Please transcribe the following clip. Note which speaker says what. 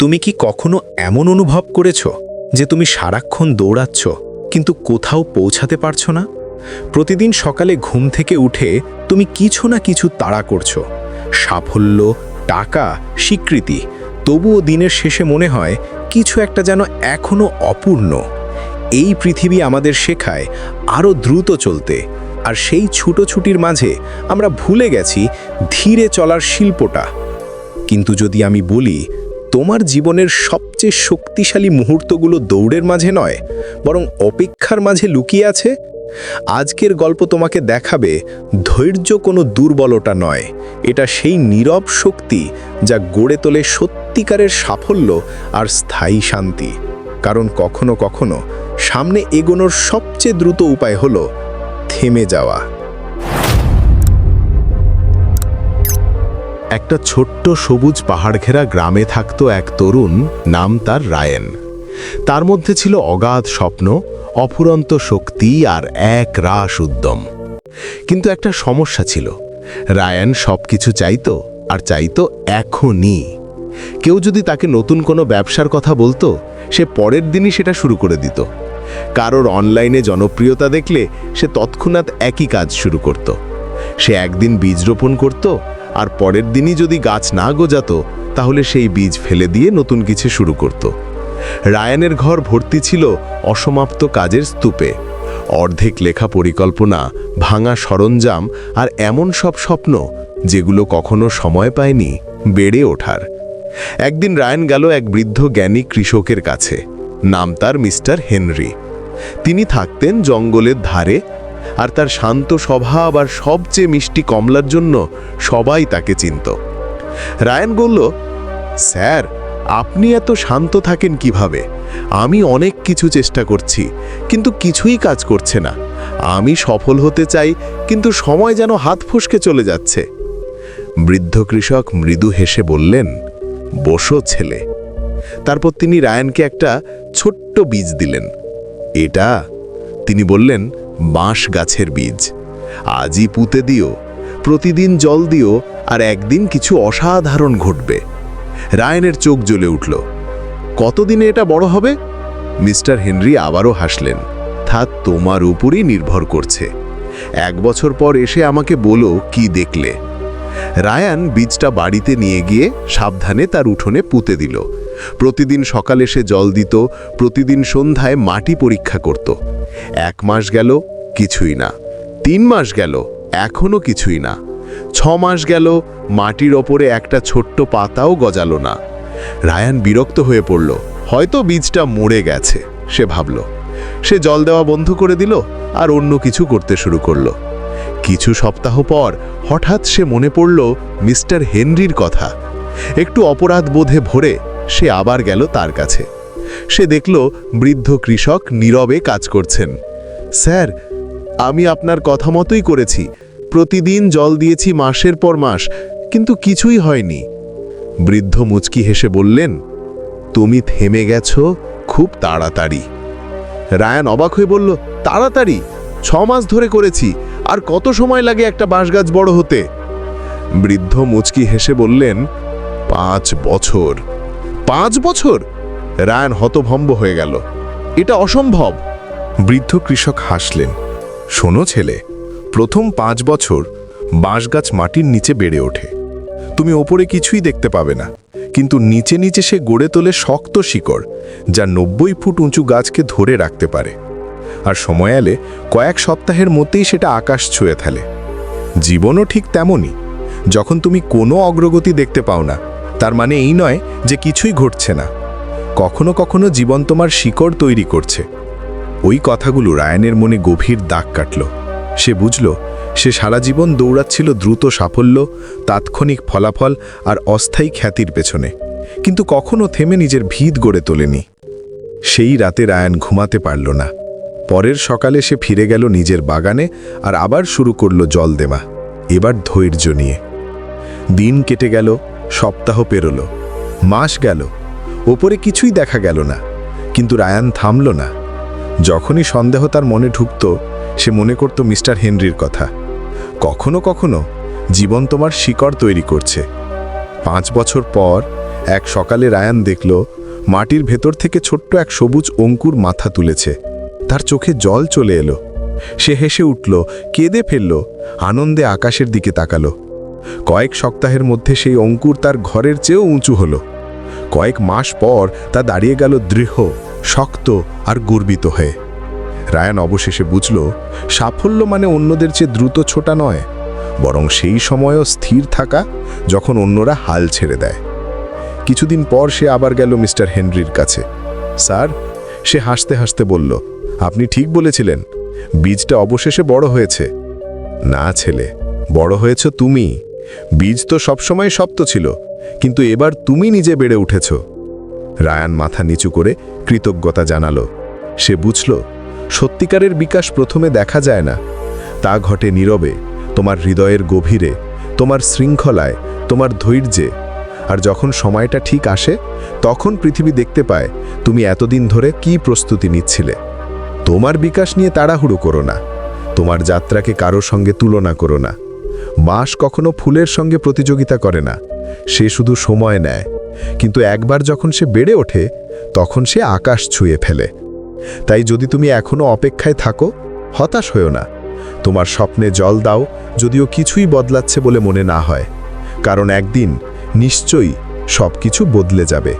Speaker 1: তুমি কি কখনো এমন অনুভব করেছ যে তুমি সারাক্ষণ দৌড়াচ্ছ, কিন্তু কোথাও পৌঁছাতে পারছ না? প্রতিদিন সকালে ঘুম থেকে উঠে তুমি কিছু না কিছু তাড়া করছ। সাফল্য, টাকা, স্বীকৃতি, তবুও দিনের শেষে মনে হয় কিছু একটা যেন এখনও অপূর্ণ। এই পৃথিবী আমাদের শেখায় আরও দ্রুত চলতে, আর সেই ছুটোছুটির মাঝে আমরা ভুলে গেছি ধীরে চলার শিল্পটা। কিন্তু যদি আমি বলি তোমার জীবনের সবচেয়ে শক্তিশালী মুহূর্তগুলো দৌড়ের মাঝে নয়, বরং অপেক্ষার মাঝে লুকিয়ে আছে। আজকের গল্প তোমাকে দেখাবে, ধৈর্য কোনো দুর্বলতা নয়, এটা সেই নীরব শক্তি যা গড়ে তোলে সত্যিকারের সাফল্য আর স্থায়ী শান্তি। কারণ কখনো কখনো সামনে এগোনোর সবচেয়ে দ্রুত উপায় হলো থেমে যাওয়া।
Speaker 2: একটা ছোট্ট সবুজ পাহাড় ঘেরা গ্রামে থাকত এক তরুণ, নাম তার রায়েন। তার মধ্যে ছিল অগাধ স্বপ্ন, অফুরন্ত শক্তি আর এক রাস উদ্যম। কিন্তু একটা সমস্যা ছিল। রায়ান সব কিছু চাইতো আর চাইতো এখনই। কেউ যদি তাকে নতুন কোনো ব্যবসার কথা বলতো, সে পরের দিনই সেটা শুরু করে দিত। কারোর অনলাইনে জনপ্রিয়তা দেখলে সে তৎক্ষণাৎ একই কাজ শুরু করত। সে একদিন বীজ রোপণ করত আর পরের দিনই যদি গাছ না গজাতো, তাহলে সেই বীজ ফেলে দিয়ে নতুন কিছু শুরু করত। রায়ানের ঘর ভর্তি ছিল অসমাপ্ত কাজের স্তূপে। অর্ধেক লেখা পরিকল্পনা, ভাঙা সরঞ্জাম আর এমন সব স্বপ্ন যেগুলো কখনো সময় পায়নি, বেড়ে ওঠার। একদিন রায়ান গেল এক বৃদ্ধ জ্ঞানী কৃষকের কাছে। নাম তার মিস্টার হেনরি। তিনি থাকতেন জঙ্গলের ধারে আর তার শান্ত স্বভাব আর সবচেয়ে মিষ্টি কমলার জন্য সবাই তাকে চিনত। রায়ান বলল, স্যার, আপনি এত শান্ত থাকেন কীভাবে? আমি অনেক কিছু চেষ্টা করছি, কিন্তু কিছুই কাজ করছে না। আমি সফল হতে চাই, কিন্তু সময় যেন হাত ফসকে চলে যাচ্ছে। বৃদ্ধ কৃষক মৃদু হেসে বললেন, বসো ছেলে। তারপর তিনি রায়ানকে একটা ছোট্ট বীজ দিলেন। এটা? তিনি বললেন বাঁশ গাছের বীজ। আজই পুঁতে দিও, প্রতিদিন জল দিও, আর একদিন কিছু অসাধারণ ঘটবে। রায়নের চোখ জ্বলে উঠল। কতদিনে এটা বড় হবে? মিস্টার হেনরি আবারও হাসলেন। তা তোমার উপরই নির্ভর করছে। এক বছর পর এসে আমাকে বলো কি দেখলে। রায়ান বীজটা বাড়িতে নিয়ে গিয়ে সাবধানে তার উঠোনে পুঁতে দিল। প্রতিদিন সকালে সে জল দিত, প্রতিদিন সন্ধ্যায় মাটি পরীক্ষা করত। এক মাস গেল, কিছুই না। তিন মাস গেল এখনও কিছুই না। ছ মাস গেল, মাটির ওপরে একটা ছোট্ট পাতাও গজালো না। রায়ান বিরক্ত হয়ে পড়ল। হয়তো বীজটা মরে গেছে, সে ভাবল। সে জল দেওয়া বন্ধ করে দিল আর অন্য কিছু করতে শুরু করল। কিছু সপ্তাহ পর হঠাৎ সে মনে পড়ল মিস্টার হেনরির কথা। একটু অপরাধ বোধে ভরে সে আবার গেল তার কাছে। সে দেখল বৃদ্ধ কৃষক নীরবে কাজ করছেন। স্যার, আমি আপনার কথা মতোই করেছি। প্রতিদিন জল দিয়েছি মাসের পর মাস, কিন্তু কিছুই হয়নি। বৃদ্ধ মুচকি হেসে বললেন, তুমি থেমে গেছ খুব তাড়াতাড়ি। রায়ান অবাক হয়ে বলল, তাড়াতাড়ি? ছ মাস ধরে করেছি, আর কত সময় লাগে একটা বাঁশগাছ বড় হতে? বৃদ্ধ মুচকি হেসে বললেন, পাঁচ বছর। পাঁচ বছর? রায়ান হতভম্ব হয়ে গেল। এটা অসম্ভব।
Speaker 1: বৃদ্ধ কৃষক হাসলেন। শোনো ছেলে, প্রথম পাঁচ বছর বাঁশগাছ মাটির নিচে বেড়ে ওঠে। তুমি ওপরে কিছুই দেখতে পাবে না, কিন্তু নিচে নিচে সে গড়ে তোলে শক্ত শিকড়, যা নব্বই ফুট উঁচু গাছকে ধরে রাখতে পারে। আর সময় এলে কয়েক সপ্তাহের মধ্যেই সেটা আকাশ ছুঁয়ে ফেলে। জীবনও ঠিক তেমনই, যখন তুমি কোনো অগ্রগতি দেখতে পাও না তার মানে এই নয় যে কিছুই ঘটছে না। কখনো কখনো জীবন তোমার শিকড় তৈরি করছে। ওই কথাগুলো রায়ানের মনে গভীর দাগ কাটল। সে বুঝল, সে সারা জীবন দৌড়াচ্ছিল দ্রুত সাফল্য, তাৎক্ষণিক ফলাফল আর অস্থায়ী খ্যাতির পেছনে। কিন্তু কখনো থেমে নিজের ভিত গড়ে তোলেনি। সেই রাতে রায়ান ঘুমাতে পারল না। পরের সকালে সে ফিরে গেল নিজের বাগানে আর আবার শুরু করল জল দেওয়া এবার ধৈর্য নিয়ে। দিন কেটে গেল সপ্তাহ পেরোল, মাস গেল, ওপরে কিছুই দেখা গেল না, কিন্তু রায়ান থামল না। যখনই সন্দেহ তার মনে ঢুকত, সে মনে করত মিস্টার হেনরির কথা। কখনো কখনো জীবন তোমার শিকড় তৈরি করছে। পাঁচ বছর পর এক সকালে রায়ান দেখল, মাটির ভেতর থেকে ছোট্ট এক সবুজ অঙ্কুর মাথা তুলেছে। তার চোখে জল চলে এলো। সে হেসে উঠল, কেঁদে ফেলল, আনন্দে আকাশের দিকে তাকালো। কয়েক সপ্তাহের মধ্যে সেই অঙ্কুর তার ঘরের চেয়েও উঁচু হলো। কয়েক মাস পর তা দাঁড়িয়ে গেল দৃঢ়, শক্ত আর গর্বিত হয়ে। রায়ান অবশেষে বুঝল, সাফল্য মানে অন্যদের চেয়ে দ্রুত ছোটা নয়, বরং সেই সময়ও স্থির থাকা যখন অন্যরা হাল ছেড়ে দেয়। কিছুদিন পর সে আবার গেল মিস্টার হেনরির কাছে। স্যার, সে হাসতে হাসতে বলল, আপনি ঠিক বলেছিলেন, বীজটা অবশেষে বড় হয়েছে। না ছেলে, বড় হয়েছ তুমি। বীজ তো সবসময় শক্ত ছিল, কিন্তু এবার তুমি নিজে বেড়ে উঠেছ। রায়ান মাথা নিচু করে কৃতজ্ঞতা জানালো। সে বুঝল, সত্যিকারের বিকাশ প্রথমে দেখা যায় না। তা ঘটে নীরবে, তোমার হৃদয়ের গভীরে, তোমার শৃঙ্খলায়, তোমার ধৈর্যে। আর যখন সময়টা ঠিক আসে, তখন পৃথিবী দেখতে পায়, তুমি এতদিন ধরে কি প্রস্তুতি নিচ্ছিলে। তোমার বিকাশ নিয়ে তাড়াহুড়ো করো না। তোমার যাত্রাকে কারও সঙ্গে তুলনা করো না। বাঁশ কখনো ফুলের সঙ্গে প্রতিযোগিতা করে না। সে শুধু সময় নেয়। কিন্তু একবার যখন সে বেড়ে ওঠে, তখন সে আকাশ ছুঁয়ে ফেলে। তাই যদি তুমি এখনও অপেক্ষায় থাকো, হতাশ হয়েও না। তোমার স্বপ্নে জল দাও, যদিও কিছুই বদলাচ্ছে বলে মনে না হয়। কারণ একদিন নিশ্চয়ই সব কিছু বদলে যাবে।